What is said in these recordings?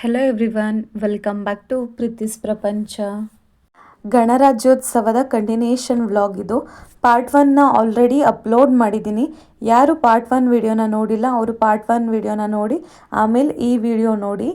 Hello everyone welcome back to Preethi's ಪ್ರಪಂಚ ಗಣರಾಜ್ಯೋತ್ಸವದ continuation vlog ಇದು. ಪಾರ್ಟ್ ಒನ್ನ ಆಲ್ರೆಡಿ ಅಪ್ಲೋಡ್ ಮಾಡಿದ್ದೀನಿ. ಯಾರು ಪಾರ್ಟ್ ಒನ್ ವಿಡಿಯೋನ ನೋಡಿಲ್ಲ, ಅವರು ಪಾರ್ಟ್ ಒನ್ ವಿಡಿಯೋನ ನೋಡಿ, ಆಮೇಲೆ ಈ ವಿಡಿಯೋ ನೋಡಿ.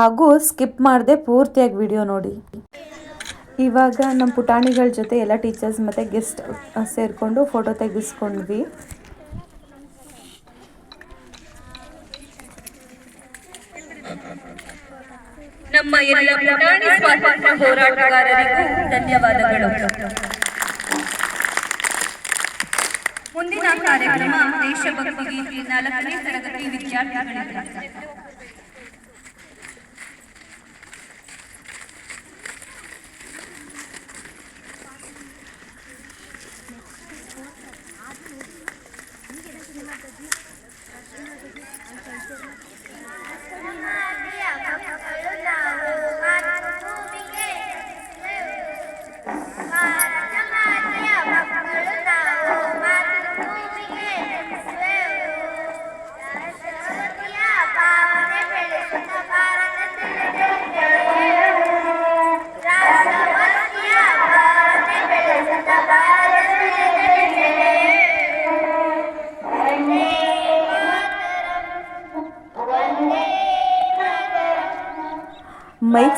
ಹಾಗೂ ಸ್ಕಿಪ್ ಮಾಡದೆ ಪೂರ್ತಿಯಾಗಿ ವಿಡಿಯೋ ನೋಡಿ. ಇವಾಗ ನಮ್ಮ ಪುಟಾಣಿಗಳ ಜೊತೆ ಎಲ್ಲ ಟೀಚರ್ಸ್ ಮತ್ತು ಗೆಸ್ಟ್ ಸೇರಿಕೊಂಡು ಫೋಟೋ ತೆಗೆಸ್ಕೊಂಡ್ವಿ. ನಮ್ಮ ಎಲ್ಲ ಪುಟಾಣಿ ಸ್ವಾತಂತ್ರ್ಯ ಹೋರಾಟಗಾರರಿಗೂ ಧನ್ಯವಾದಗಳು. ಮುಂದಿನ ಕಾರ್ಯಕ್ರಮ ದೇಶಭಕ್ತಿ ಗೀತೆ ನಾಲ್ಕನೇ ತರಗತಿ ವಿದ್ಯಾರ್ಥಿಗಳಿಗಾಗಿ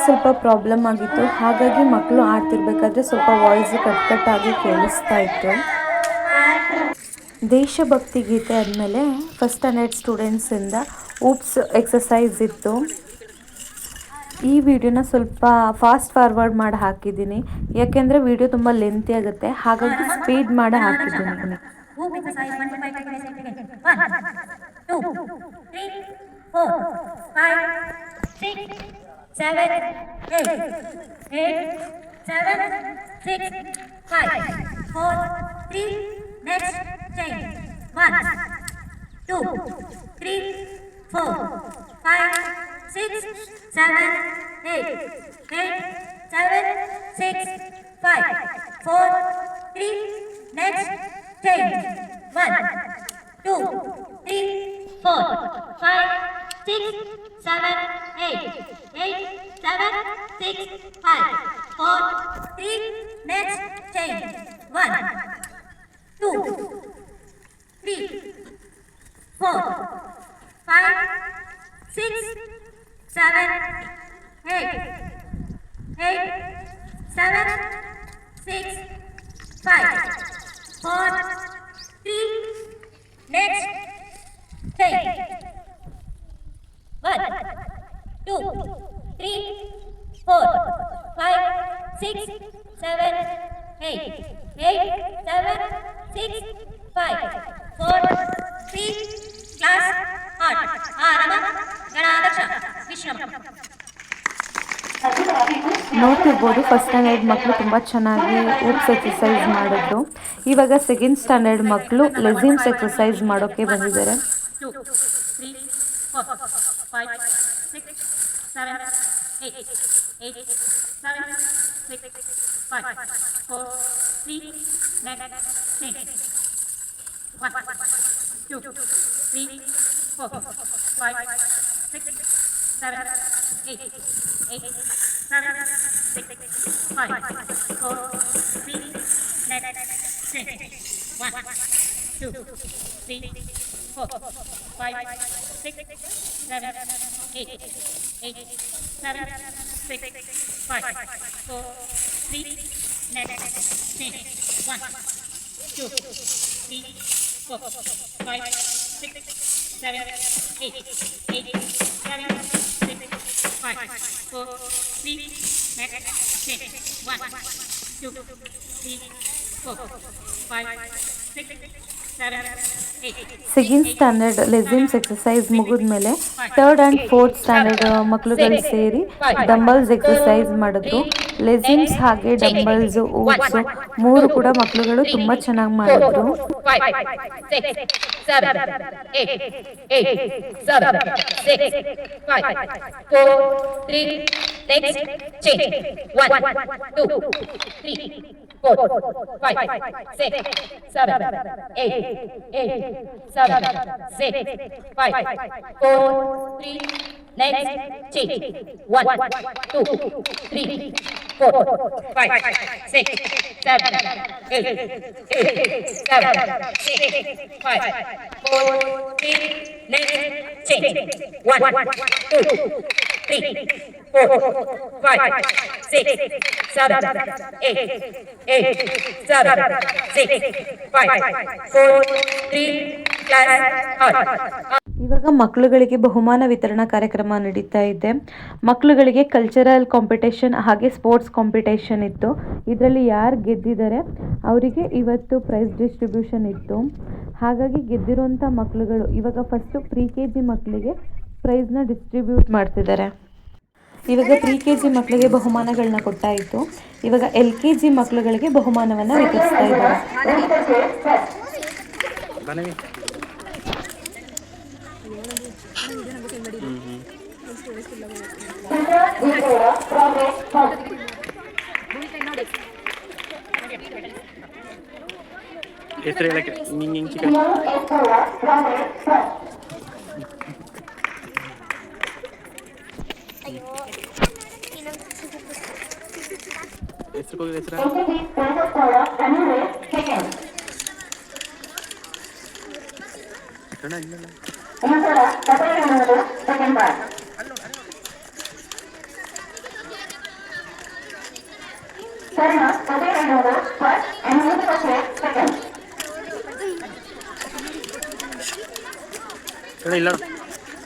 ಸ್ವಲ್ಪ ಪ್ರಾಬ್ಲಮ್ ಆಗಿತ್ತು. ಹಾಗಾಗಿ ಮಕ್ಕಳು ಆಡ್ತಿರ್ಬೇಕಾದ್ರೆ ಸ್ವಲ್ಪ ವಾಯ್ಸ್ ಕಟ್ ಕಟ್ ಆಗಿ ಕೇಳಿಸ್ತಾ ಇತ್ತು. ದೇಶಭಕ್ತಿ ಗೀತೆ ಆದಮೇಲೆ ಫಸ್ಟ್ ಸ್ಟ್ಯಾಂಡರ್ಡ್ ಸ್ಟೂಡೆಂಟ್ಸಿಂದ ಊಪ್ಸ್ ಎಕ್ಸಸೈಸ್ ಇತ್ತು. ಈ ವಿಡಿಯೋನ ಸ್ವಲ್ಪ ಫಾಸ್ಟ್ ಫಾರ್ವರ್ಡ್ ಮಾಡಿ ಹಾಕಿದ್ದೀನಿ. ಯಾಕೆಂದರೆ ವಿಡಿಯೋ ತುಂಬ ಲೆಂತಿ ಆಗುತ್ತೆ. ಹಾಗಾಗಿ ಸ್ಪೀಡ್ ಮಾಡಿ ಹಾಕಿದ್ದೀನಿ. Group exercise? 25 seconds again. One, two, three, four, five, six, seven, eight, eight, seven, six, five, four, three, next, change. One, two, three, four, five, six, seven, eight, eight, seven, six, five, four, three, next, change. One, two, three, four, five, six, seven, eight, eight, seven, six, five, four, three, next, change. One, two, three, four, five, six, seven, eight, eight, seven, six, five, four, three, next, change. One, two, three, four, five, six, seven, eight, eight, seven, six, five, four, three, class, art ಆರಮ ಗಣಾಧ್ಯಕ್ಷ ವಿಶ್ರಮ ನೋಡ್ತಿರ್ಬೋದು first standard ಮಕ್ಕಳು ತುಂಬ ಚೆನ್ನಾಗಿ OOPS exercise ಮಾಡಿದ್ರು. ಇವಾಗ second standard ಮಕ್ಕಳು ಲೆಸಿಮ್ಸ್ exercise ಮಾಡೋಕ್ಕೆ ಬಂದಿದ್ದಾರೆ. Five, six, seven, eight, eight, seven, six, five, four, three, next, change. One, two, three, four, five, six, seven, eight, eight, seven, six, five, four, three, next, change. One, two, three, four, five, six, seven, eight, eight, seven, six, five, four, three, next, change. One, two, three, four, five, six, seven, eight, eight, seven, six, five, four, three, next, change. One, two, three, four, five, six. Second standard ಲೆಸಿಮ್ಸ್ exercise ಮುಗಿದ್ಮೇಲೆ third and fourth standard ಮಕ್ಕಳುಗಳು ಸೇರಿ dumbbells exercise ಮಾಡಿದ್ರು. ಲೆಸಿಮ್ಸ್ ಹಾಗೆ dumbbells oats ಮೂರು ಕೂಡ ಮಕ್ಕಳುಗಳು ತುಂಬ ಚೆನ್ನಾಗಿ ಮಾಡಿದ್ರು. Five, four, three, next, change. One, two, three, four, five, six, seven, eight, eight, seven, six, five, four, three, Next, change. One, two, three, four, five, six, seven, eight, eight, seven, six, five, four, three, next, change. One, two, three, four, five, six, seven, eight, eight, seven, six, five, four, three. ಇವಾಗ ಮಕ್ಕಳುಗಳಿಗೆ ಬಹುಮಾನ ವಿತರಣಾ ಕಾರ್ಯಕ್ರಮ ನಡೀತಾ ಇದೆ. ಮಕ್ಕಳುಗಳಿಗೆ cultural competition ಹಾಗೆ sports competition ಇತ್ತು. ಇದರಲ್ಲಿ ಯಾರು ಗೆದ್ದಿದ್ದಾರೆ? ಅವರಿಗೆ ಇವತ್ತು ಪ್ರೈಸ್ ಡಿಸ್ಟ್ರಿಬ್ಯೂಷನ್ ಇತ್ತು. ಹಾಗಾಗಿ ಗೆದ್ದಿರುವಂಥ ಮಕ್ಕಳುಗಳು ಇವಾಗ ಫಸ್ಟು ಪ್ರಿ ಕೆ ಜಿ ಮಕ್ಕಳಿಗೆ ಪ್ರೈಸ್ನ ಡಿಸ್ಟ್ರಿಬ್ಯೂಟ್ ಮಾಡ್ತಿದ್ದಾರೆ. ಇವಾಗ ತ್ರೀ ಕೆ ಜಿ ಮಕ್ಕಳಿಗೆ ಬಹುಮಾನಗಳನ್ನ ಕೊಟ್ಟಾಯಿತು ಇವಾಗ ಎಲ್ ಕೆ ಜಿ ಮಕ್ಕಳುಗಳಿಗೆ ಬಹುಮಾನವನ್ನು ವಿತರಿಸ್ತಾ ಇದ್ದಾರೆ. ಬನ್ನಿ ಹೆಸರು ಹೇಳಕ್ಕೆ. ಹಿಂಗೆ ಹಿಂಗೆ ಚಿಕ್ಕ ಹೆಸರು ಹೋಗಿ ಹೆಸರು ಕಣ ಇಲ್ಲ ಕಣ ಇಲ್ಲ.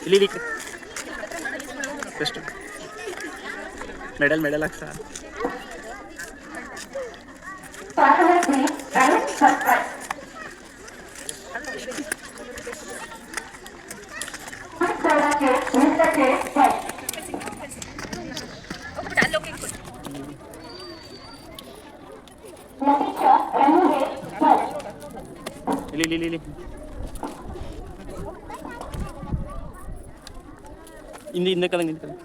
ಇಲ್ಲಿ ಮೆಡಲ್ ಮೆಡಲ್ ಹಾಕ್ಸ? ಇಲ್ಲಿ ಇಲ್ಲಿ ಇಲ್ಲಿ ಹಿಂದೆ ಹಿಂದೆ ಕಲಂಗ್ ಹಿಂದೆ ಕಲಂಗ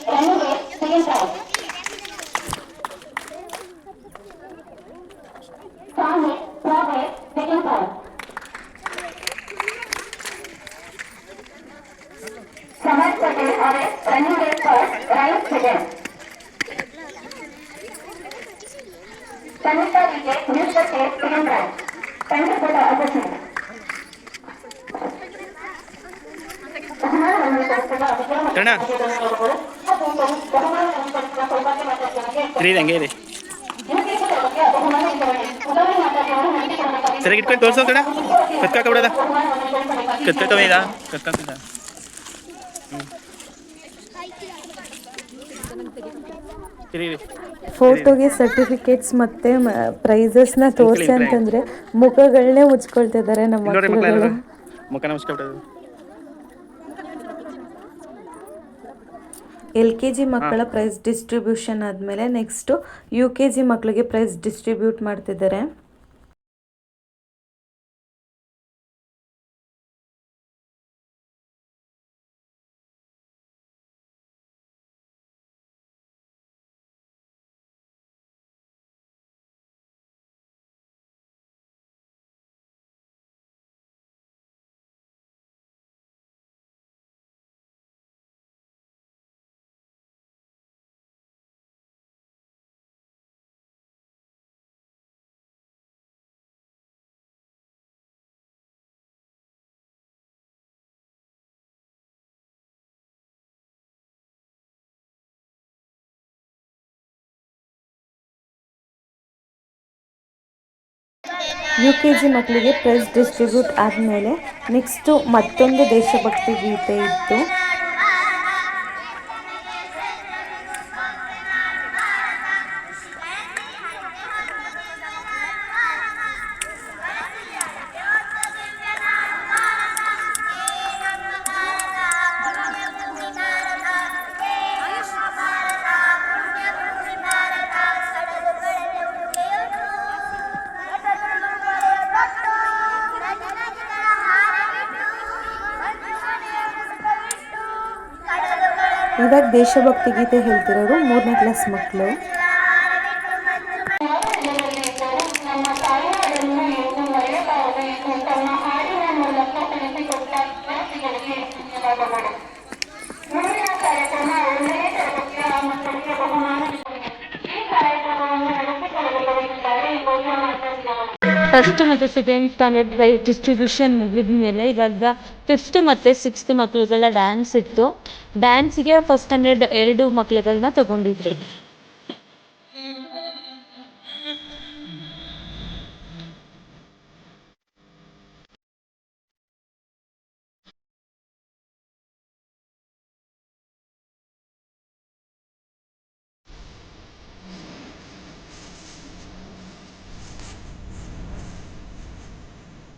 ಕಣ ತಿರುಗಿದೆ ಹಂಗೆ ಸರಿಯಾಗಿ ಇಟ್ಕೊಂಡು ತೋರ್ಸೋ ಕಡ. ಕತ್ಕಾಕ ಬಿಡದ? ಕತ್ಕಾಕ ಫೋಟೋಗೆ ಸರ್ಟಿಫಿಕೇಟ್ಸ್ ಮತ್ತೆ ಪ್ರೈಸಸ್ನ ತೋರಿಸಿ ಅಂತಂದ್ರೆ ಮುಖಗಳನ್ನೇ ಮುಚ್ಕೊಳ್ತಿದ್ದಾರೆ ನಮ್ಮ ಮುಖನ ಮುಚ್ಕೊಳ್ತಾರೆ ಎಲ್ ಕೆ ಜಿ ಮಕ್ಕಳ ಪ್ರೈಸ್ ಡಿಸ್ಟ್ರಿಬ್ಯೂಷನ್ ಆದಮೇಲೆ ನೆಕ್ಸ್ಟ್ ಯು ಕೆ ಜಿ ಮಕ್ಕಳಿಗೆ ಪ್ರೈಸ್ ಡಿಸ್ಟ್ರಿಬ್ಯೂಟ್ ಮಾಡ್ತಿದ್ದಾರೆ. ಯು ಕೆ ಜಿ ಮಕ್ಕಳಿಗೆ ಪ್ರೈಸ್ ಡಿಸ್ಟ್ರಿಬ್ಯೂಟ್ ಆದಮೇಲೆ ನೆಕ್ಸ್ಟು ಮತ್ತೊಂದು ದೇಶಭಕ್ತಿ ಗೀತೆ ಇತ್ತು ಇವಾಗ ದೇಶಭಕ್ತಿ ಗೀತೆ ಹೇಳ್ತಿರೋರು ಮೂರನೇ ಕ್ಲಾಸ್ ಮಕ್ಕಳು ಫಸ್ಟ್ ಮತ್ತು ಸೆಕೆಂಡ್ ಸ್ಟ್ಯಾಂಡರ್ಡ್ ಡಿಸ್ಟ್ರಿಬ್ಯೂಷನ್ ಮುಗಿದ್ಮೇಲೆ ಇವಾಗ ಫಿಫ್ತ್ ಮತ್ತು ಸಿಕ್ಸ್ತ್ ಮಕ್ಕಳಿಗೆಲ್ಲ ಡ್ಯಾನ್ಸ್ ಇತ್ತು. ಡ್ಯಾನ್ಸಿಗೆ ಫಸ್ಟ್ ಸ್ಟ್ಯಾಂಡರ್ಡ್ ಎರಡು ಮಕ್ಳುಗಳನ್ನ ತಗೊಂಡಿದ್ರು.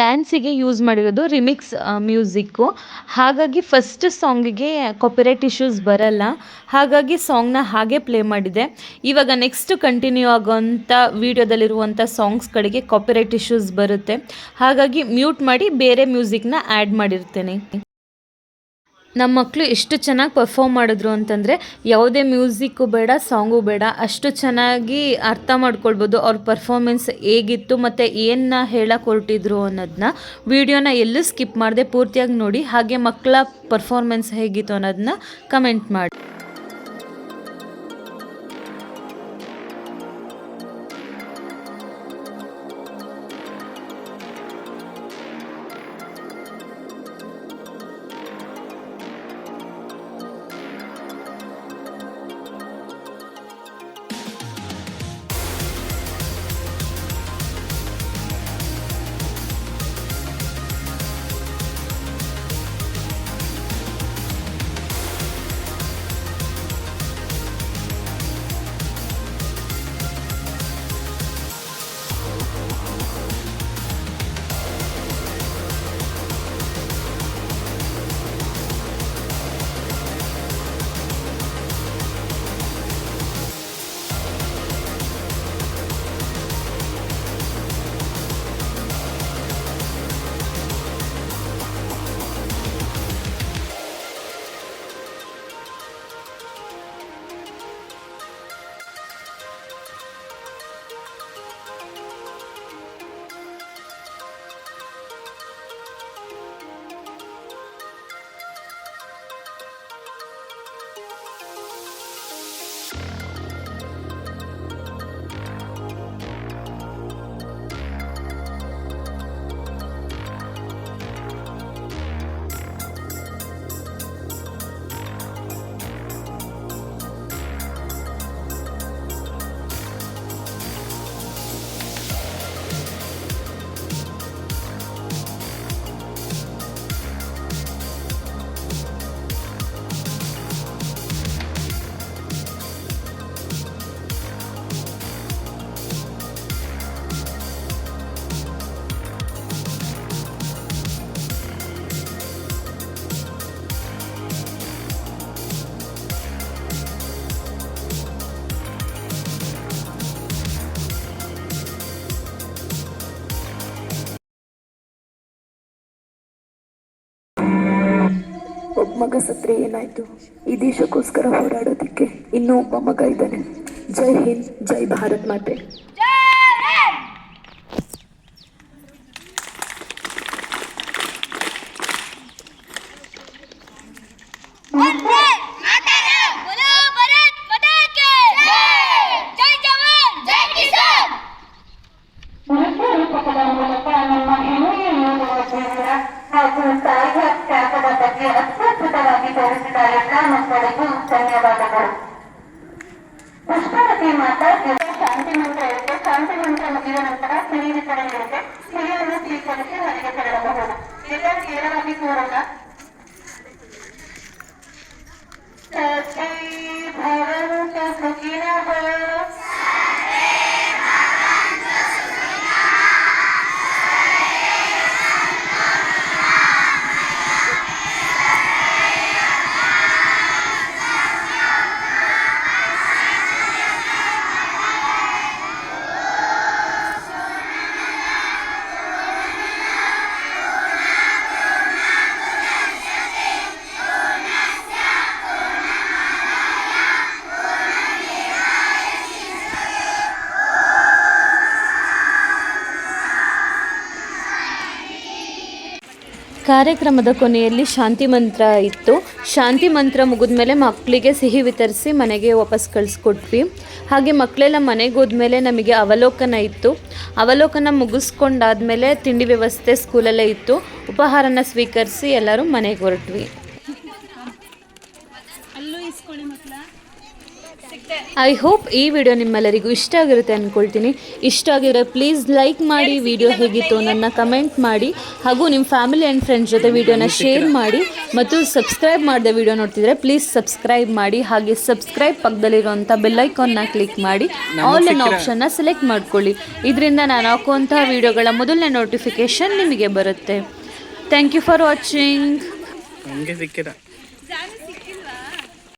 ಡ್ಯಾನ್ಸಿಗೆ ಯೂಸ್ ಮಾಡಿರೋದು ರಿಮಿಕ್ಸ್ ಮ್ಯೂಸಿಕ್ಕು. ಹಾಗಾಗಿ ಫಸ್ಟ್ ಸಾಂಗಿಗೆ ಕಾಪಿರೈಟ್ ಇಶ್ಯೂಸ್ ಬರಲ್ಲ. ಹಾಗಾಗಿ ಸಾಂಗ್ನ ಹಾಗೆ ಪ್ಲೇ ಮಾಡಿದೆ. ಇವಾಗ ನೆಕ್ಸ್ಟ್ ಕಂಟಿನ್ಯೂ ಆಗೋಂಥ ವೀಡಿಯೋದಲ್ಲಿರುವಂಥ ಸಾಂಗ್ಸ್ಗಳಿಗೆ ಕಾಪಿರೈಟ್ ಇಶ್ಯೂಸ್ ಬರುತ್ತೆ. ಹಾಗಾಗಿ ಮ್ಯೂಟ್ ಮಾಡಿ ಬೇರೆ ಮ್ಯೂಸಿಕ್ನ ಆ್ಯಡ್ ಮಾಡಿರ್ತೇನೆ. ನಮ್ಮ ಮಕ್ಕಳು ಎಷ್ಟು ಚೆನ್ನಾಗಿ ಪರ್ಫಾರ್ಮ್ ಮಾಡಿದ್ರು ಅಂತಂದರೆ ಯಾವುದೇ ಮ್ಯೂಸಿಕ್ಕು ಬೇಡ ಸಾಂಗು ಬೇಡ, ಅಷ್ಟು ಚೆನ್ನಾಗಿ ಅರ್ಥ ಮಾಡ್ಕೊಳ್ಬೋದು ಅವ್ರ ಪರ್ಫಾರ್ಮೆನ್ಸ್ ಹೇಗಿತ್ತು ಮತ್ತು ಏನನ್ನ ಹೇಳಕ್ಕೆ ಹೊರಟಿದ್ರು ಅನ್ನೋದನ್ನ ವಿಡಿಯೋನ ಎಲ್ಲೂ ಸ್ಕಿಪ್ ಮಾಡದೆ ಪೂರ್ತಿಯಾಗಿ ನೋಡಿ, ಹಾಗೆ ಮಕ್ಕಳ ಪರ್ಫಾರ್ಮೆನ್ಸ್ ಹೇಗಿತ್ತು ಅನ್ನೋದನ್ನ ಕಮೆಂಟ್ ಮಾಡಿ. ಮಗ ಸತ್ರೆ ಏನಾಯ್ತು? ಈ ದೇಶಕ್ಕೋಸ್ಕರ ಹೋರಾಡೋದಕ್ಕೆ ಇನ್ನೂ ಒಬ್ಬ ಮಗ ಇದ್ದಾನೆ. ಜೈ ಹಿಂದ್, ಜೈ ಭಾರತ್ ಮಾತೆ. ತೆರಳಬಹುದು ಎಲ್ಲರೂ ಕಾರ್ಯಕ್ರಮದ ಕೊನೆಯಲ್ಲಿ ಶಾಂತಿ ಮಂತ್ರ ಇತ್ತು. ಶಾಂತಿ ಮಂತ್ರ ಮುಗಿದ್ಮೇಲೆ ಮಕ್ಕಳಿಗೆ ಸಿಹಿ ವಿತರಿಸಿ ಮನೆಗೆ ವಾಪಸ್ ಕಳಿಸ್ಕೊಟ್ವಿ. ಹಾಗೆ ಮಕ್ಕಳೆಲ್ಲ ಮನೆಗೆ ಹೋದ್ಮೇಲೆ ನಮಗೆ ಅವಲೋಕನ ಇತ್ತು. ಅವಲೋಕನ ಮುಗಿಸ್ಕೊಂಡಾದ್ಮೇಲೆ ತಿಂಡಿ ವ್ಯವಸ್ಥೆ ಸ್ಕೂಲಲ್ಲೇ ಇತ್ತು. ಉಪಹಾರನ ಸ್ವೀಕರಿಸಿ ಎಲ್ಲರೂ ಮನೆಗೆ ಹೊರಟ್ವಿ. ಐ ಹೋಪ್ ಈ ವಿಡಿಯೋ ನಿಮ್ಮೆಲ್ಲರಿಗೂ ಇಷ್ಟ ಆಗಿರುತ್ತೆ ಅಂದ್ಕೊಳ್ತೀನಿ ಇಷ್ಟ ಆಗಿದ್ರೆ ಪ್ಲೀಸ್ ಲೈಕ್ ಮಾಡಿ ವಿಡಿಯೋ ಹೇಗಿತ್ತು ನನ್ನ ಕಮೆಂಟ್ ಮಾಡಿ ಹಾಗೂ ನಿಮ್ಮ ಫ್ಯಾಮಿಲಿ ಆ್ಯಂಡ್ ಫ್ರೆಂಡ್ಸ್ ಜೊತೆ ವಿಡಿಯೋನ ಶೇರ್ ಮಾಡಿ ಮತ್ತು ಸಬ್ಸ್ಕ್ರೈಬ್ ಮಾಡಿದ ವಿಡಿಯೋ ನೋಡ್ತಿದ್ರೆ ಪ್ಲೀಸ್ ಸಬ್ಸ್ಕ್ರೈಬ್ ಮಾಡಿ ಹಾಗೆ ಸಬ್ಸ್ಕ್ರೈಬ್ ಪಕ್ಕದಲ್ಲಿರುವಂಥ ಬೆಲ್ಲೈಕಾನ್ನ ಕ್ಲಿಕ್ ಮಾಡಿ ಆನ್ಲೈನ್ ಆಪ್ಷನ್ನ ಸೆಲೆಕ್ಟ್ ಮಾಡ್ಕೊಳ್ಳಿ. ಇದರಿಂದ ನಾನು ಹಾಕುವಂತಹ ವಿಡಿಯೋಗಳ ಮೊದಲನೇ ನೋಟಿಫಿಕೇಷನ್ ನಿಮಗೆ ಬರುತ್ತೆ. Thank you for watching